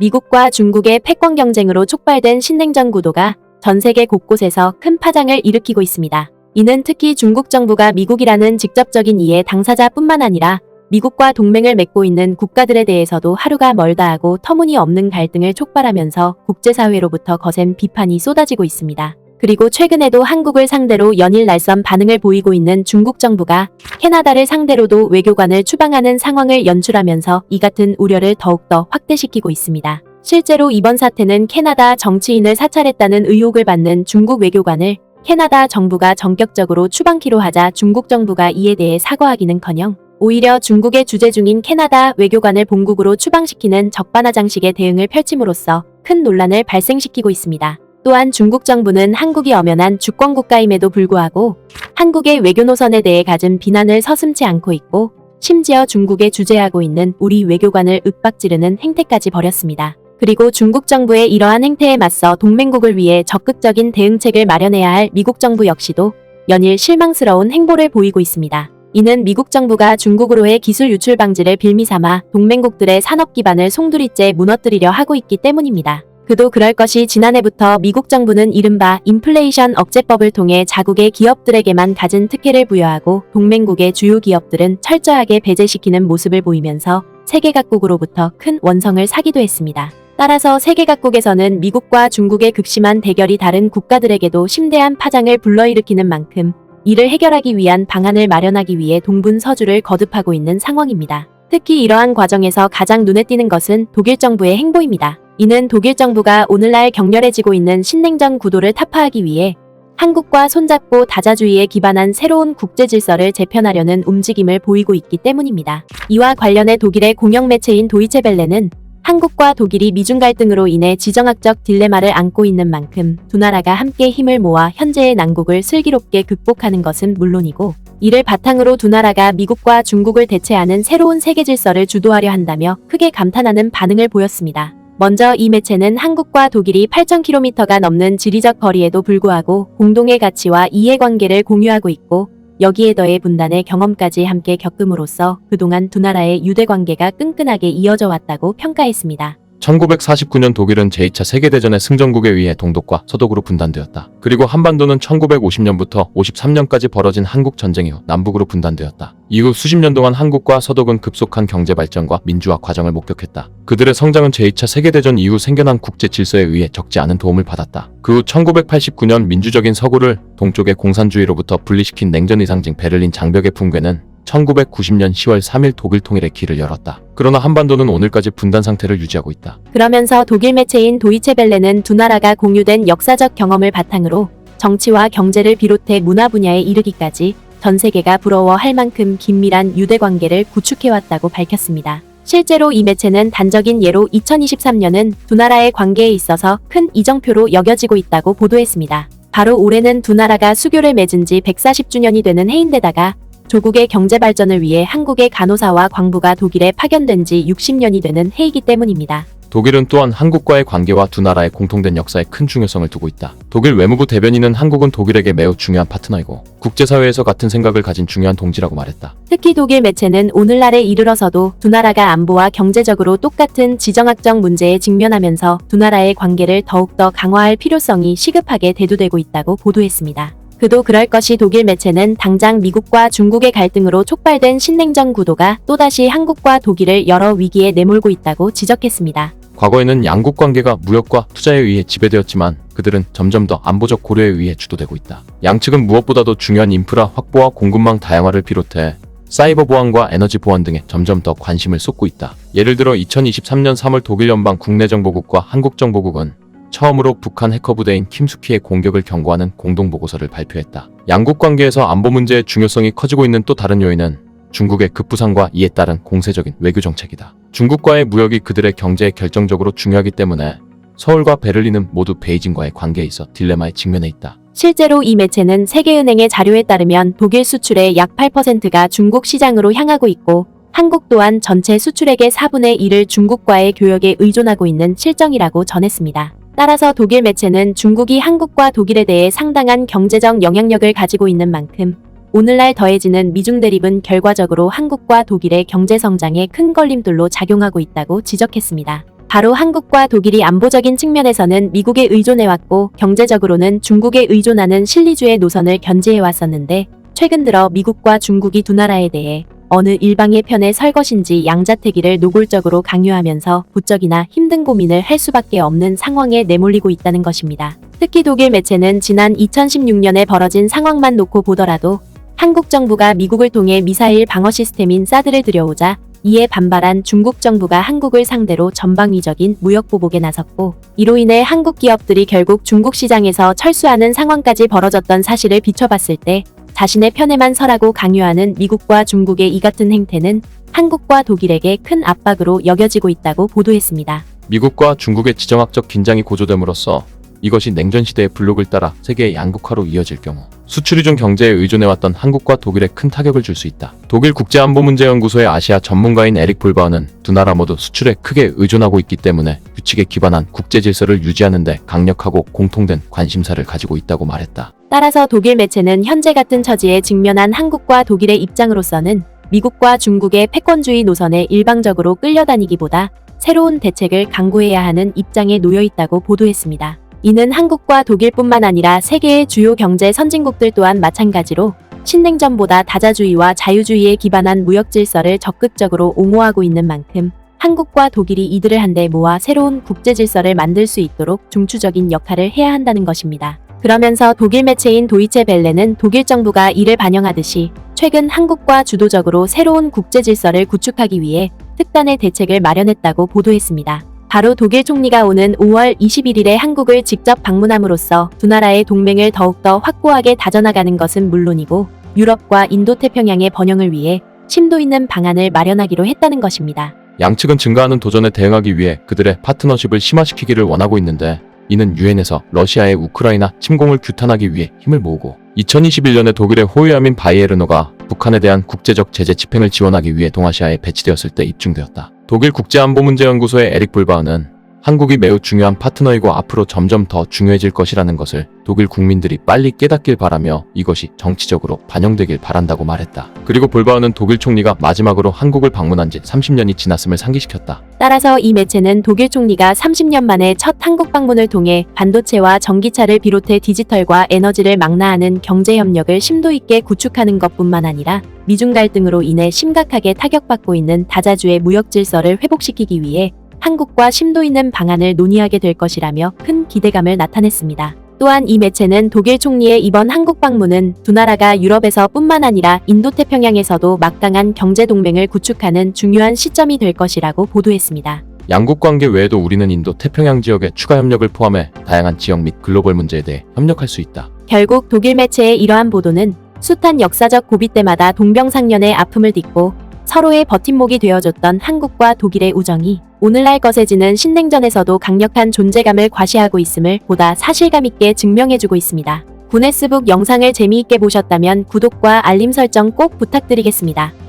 미국과 중국의 패권 경쟁으로 촉발된 신냉전 구도가 전 세계 곳곳에서 큰 파장을 일으키고 있습니다. 이는 특히 중국 정부가 미국이라는 직접적인 이해 당사자뿐만 아니라 미국과 동맹을 맺고 있는 국가들에 대해서도 하루가 멀다 하고 터무니없는 갈등을 촉발하면서 국제사회로부터 거센 비판이 쏟아지고 있습니다. 그리고 최근에도 한국을 상대로 연일 날선 반응을 보이고 있는 중국 정부가 캐나다를 상대로도 외교관을 추방하는 상황을 연출하면서 이 같은 우려를 더욱더 확대시키고 있습니다. 실제로 이번 사태는 캐나다 정치인을 사찰했다는 의혹을 받는 중국 외교관을 캐나다 정부가 전격적으로 추방키로 하자 중국 정부가 이에 대해 사과하기는커녕 오히려 중국의 주재 중인 캐나다 외교관을 본국으로 추방시키는 적반하장식의 대응을 펼침으로써 큰 논란을 발생시키고 있습니다. 또한 중국 정부는 한국이 엄연한 주권 국가임에도 불구하고 한국의 외교 노선에 대해 가진 비난을 서슴지 않고 있고 심지어 중국에 주재하고 있는 우리 외교관을 윽박지르는 행태까지 벌였습니다. 그리고 중국 정부의 이러한 행태에 맞서 동맹국을 위해 적극적인 대응책을 마련해야 할 미국 정부 역시도 연일 실망스러운 행보를 보이고 있습니다. 이는 미국 정부가 중국으로의 기술 유출 방지를 빌미 삼아 동맹국들의 산업 기반을 송두리째 무너뜨리려 하고 있기 때문입니다. 그도 그럴 것이 지난해부터 미국 정부는 이른바 인플레이션 억제법을 통해 자국의 기업들에게만 갖은 특혜를 부여하고 동맹국의 주요 기업들은 철저하게 배제시키는 모습을 보이면서 세계 각국으로부터 큰 원성을 사기도 했습니다. 따라서 세계 각국에서는 미국과 중국의 극심한 대결이 다른 국가들에게도 심대한 파장을 불러일으키는 만큼 이를 해결하기 위한 방안을 마련하기 위해 동분서주를 거듭하고 있는 상황입니다. 특히 이러한 과정에서 가장 눈에 띄는 것은 독일 정부의 행보입니다. 이는 독일 정부가 오늘날 격렬해지고 있는 신냉전 구도를 타파하기 위해 한국과 손잡고 다자주의에 기반한 새로운 국제 질서를 재편하려는 움직임을 보이고 있기 때문입니다. 이와 관련해 독일의 공영 매체인 도이체벨레는 한국과 독일이 미중 갈등으로 인해 지정학적 딜레마를 안고 있는 만큼 두 나라가 함께 힘을 모아 현재의 난국을 슬기롭게 극복하는 것은 물론이고 이를 바탕으로 두 나라가 미국과 중국을 대체하는 새로운 세계 질서를 주도하려 한다며 크게 감탄하는 반응을 보였습니다. 먼저 이 매체는 한국과 독일이 8,000km가 넘는 지리적 거리에도 불구하고 공동의 가치와 이해관계를 공유하고 있고 여기에 더해 분단의 경험까지 함께 겪음으로써 그동안 두 나라의 유대 관계가 끈끈하게 이어져 왔다고 평가했습니다. 1949년 독일은 제2차 세계대전의 승전국에 의해 동독과 서독으로 분단되었다. 그리고 한반도는 1950년부터 53년까지 벌어진 한국 전쟁 이후 남북으로 분단되었다. 이후 수십 년 동안 한국과 서독은 급속한 경제 발전과 민주화 과정을 목격했다. 그들의 성장은 제2차 세계대전 이후 생겨난 국제 질서에 의해 적지 않은 도움을 받았다. 그 후 1989년 민주적인 서구를 동쪽의 공산주의로부터 분리시킨 냉전 의 상징 베를린 장벽의 붕괴는 1990년 10월 3일 독일 통일의 길을 열었다. 그러나 한반도는 오늘까지 분단 상태를 유지하고 있다. 그러면서 독일 매체인 도이체벨레는 두 나라가 공유된 역사적 경험을 바탕으로 정치와 경제를 비롯해 문화 분야에 이르기까지 전 세계가 부러워할 만큼 긴밀한 유대 관계를 구축해왔다고 밝혔습니다. 실제로 이 매체는 단적인 예로 2023년은 두 나라의 관계에 있어서 큰 이정표로 여겨지고 있다고 보도했습니다. 바로 올해는 두 나라가 수교를 맺은 지 140주년이 되는 해인데다가 조국의 경제 발전을 위해 한국의 간호사와 광부가 독일에 파견된 지 60년이 되는 해이기 때문입니다. 독일은 또한 한국과의 관계와 두 나라의 공통된 역사에 큰 중요성을 두고 있다. 독일 외무부 대변인은 한국은 독일에게 매우 중요한 파트너이고 국제사회에서 같은 생각을 가진 중요한 동지라고 말했다. 특히 독일 매체는 오늘날에 이르러서도 두 나라가 안보와 경제적으로 똑같은 지정학적 문제에 직면하면서 두 나라의 관계를 더욱더 강화할 필요성이 시급하게 대두되고 있다고 보도했습니다. 그도 그럴 것이 독일 매체는 당장 미국과 중국의 갈등으로 촉발된 신냉전 구도가 또다시 한국과 독일을 여러 위기에 내몰고 있다고 지적했습니다. 과거에는 양국 관계가 무역과 투자에 의해 지배되었지만 그들은 점점 더 안보적 고려에 의해 주도되고 있다. 양측은 무엇보다도 중요한 인프라 확보와 공급망 다양화를 비롯해 사이버 보안과 에너지 보안 등에 점점 더 관심을 쏟고 있다. 예를 들어 2023년 3월 독일 연방 국내 정보국과 한국 정보국은 처음으로 북한 해커 부대인 킴수키의 공격을 경고하는 공동 보고서를 발표했다. 양국 관계에서 안보 문제의 중요성이 커지고 있는 또 다른 요인은 중국의 급부상과 이에 따른 공세적인 외교 정책이다. 중국과의 무역이 그들의 경제에 결정적으로 중요하기 때문에 서울과 베를린은 모두 베이징과의 관계에 있어 딜레마에 직면해 있다. 실제로 이 매체는 세계은행의 자료에 따르면 독일 수출의 약 8%가 중국 시장으로 향하고 있고 한국 또한 전체 수출액의 4분의 1을 중국과의 교역에 의존하고 있는 실정이라고 전했습니다. 따라서 독일 매체는 중국이 한국과 독일에 대해 상당한 경제적 영향력을 가지고 있는 만큼 오늘날 더해지는 미중 대립은 결과적으로 한국과 독일의 경제 성장에 큰 걸림돌로 작용하고 있다고 지적했습니다. 바로 한국과 독일이 안보적인 측면에서는 미국에 의존해왔고 경제적으로는 중국에 의존하는 실리주의 노선을 견제해왔었는데 최근 들어 미국과 중국이 두 나라에 대해 어느 일방의 편에 설 것인지 양자택일을 노골적으로 강요하면서 부쩍이나 힘든 고민을 할 수밖에 없는 상황에 내몰리고 있다는 것입니다. 특히 독일 매체는 지난 2016년에 벌어진 상황만 놓고 보더라도 한국 정부가 미국을 통해 미사일 방어 시스템인 사드를 들여오자 이에 반발한 중국 정부가 한국을 상대로 전방위적인 무역 보복에 나섰고 이로 인해 한국 기업들이 결국 중국 시장에서 철수하는 상황까지 벌어졌던 사실을 비춰봤을 때 자신의 편에만 서라고 강요하는 미국과 중국의 이 같은 행태는 한국과 독일에게 큰 압박으로 여겨지고 있다고 보도했습니다. 미국과 중국의 지정학적 긴장이 고조됨으로써 이것이 냉전 시대의 블록을 따라 세계의 양극화로 이어질 경우 수출 의존 경제에 의존해왔던 한국과 독일에 큰 타격을 줄 수 있다. 독일 국제안보문제연구소의 아시아 전문가인 에릭 볼바우는 두 나라 모두 수출에 크게 의존하고 있기 때문에 규칙에 기반한 국제 질서를 유지하는 데 강력하고 공통된 관심사를 가지고 있다고 말했다. 따라서 독일 매체는 현재 같은 처지에 직면한 한국과 독일의 입장으로서는 미국과 중국의 패권주의 노선에 일방적으로 끌려다니기보다 새로운 대책을 강구해야 하는 입장에 놓여 있다고 보도했습니다. 이는 한국과 독일뿐만 아니라 세계의 주요 경제 선진국들 또한 마찬가지로 신냉전보다 다자주의와 자유주의에 기반한 무역 질서를 적극적으로 옹호하고 있는 만큼 한국과 독일이 이들을 한데 모아 새로운 국제 질서를 만들 수 있도록 중추적인 역할을 해야 한다는 것입니다. 그러면서 독일 매체인 도이체 벨레는 독일 정부가 이를 반영하듯이 최근 한국과 주도적으로 새로운 국제 질서를 구축하기 위해 특단의 대책을 마련했다고 보도했습니다. 바로 독일 총리가 오는 5월 21일에 한국을 직접 방문함으로써 두 나라의 동맹을 더욱더 확고하게 다져나가는 것은 물론이고 유럽과 인도태평양의 번영을 위해 심도 있는 방안을 마련하기로 했다는 것입니다. 양측은 증가하는 도전에 대응하기 위해 그들의 파트너십을 심화시키기를 원하고 있는데 이는 유엔에서 러시아의 우크라이나 침공을 규탄하기 위해 힘을 모으고 2021년에 독일의 호위함인 바이에르노가 북한에 대한 국제적 제재 집행을 지원하기 위해 동아시아에 배치되었을 때 입증되었다. 독일 국제안보문제연구소의 에릭 불바우는 한국이 매우 중요한 파트너이고 앞으로 점점 더 중요해질 것이라는 것을 독일 국민들이 빨리 깨닫길 바라며 이것이 정치적으로 반영되길 바란다고 말했다. 그리고 볼바우는 독일 총리가 마지막으로 한국을 방문한 지 30년이 지났음을 상기시켰다. 따라서 이 매체는 독일 총리가 30년 만에 첫 한국 방문을 통해 반도체와 전기차를 비롯해 디지털과 에너지를 망라하는 경제 협력을 심도 있게 구축하는 것뿐만 아니라 미중 갈등으로 인해 심각하게 타격받고 있는 다자주의 무역 질서를 회복시키기 위해 한국과 심도 있는 방안을 논의하게 될 것이라며 큰 기대감을 나타냈습니다. 또한 이 매체는 독일 총리의 이번 한국 방문은 두 나라가 유럽에서 뿐만 아니라 인도태평양에서도 막강한 경제 동맹을 구축하는 중요한 시점이 될 것이라고 보도했습니다. 양국 관계 외에도 우리는 인도 태평양 지역의 추가 협력을 포함해 다양한 지역 및 글로벌 문제에 대해 협력할 수 있다. 결국 독일 매체의 이러한 보도는 숱한 역사적 고비 때마다 동병상련의 아픔을 딛고 서로의 버팀목이 되어줬던 한국과 독일의 우정이 오늘날 거세지는 신냉전에서도 강력한 존재감을 과시하고 있음을 보다 사실감 있게 증명해주고 있습니다. 구네스북 영상을 재미있게 보셨다면 구독과 알림 설정 꼭 부탁드리겠습니다.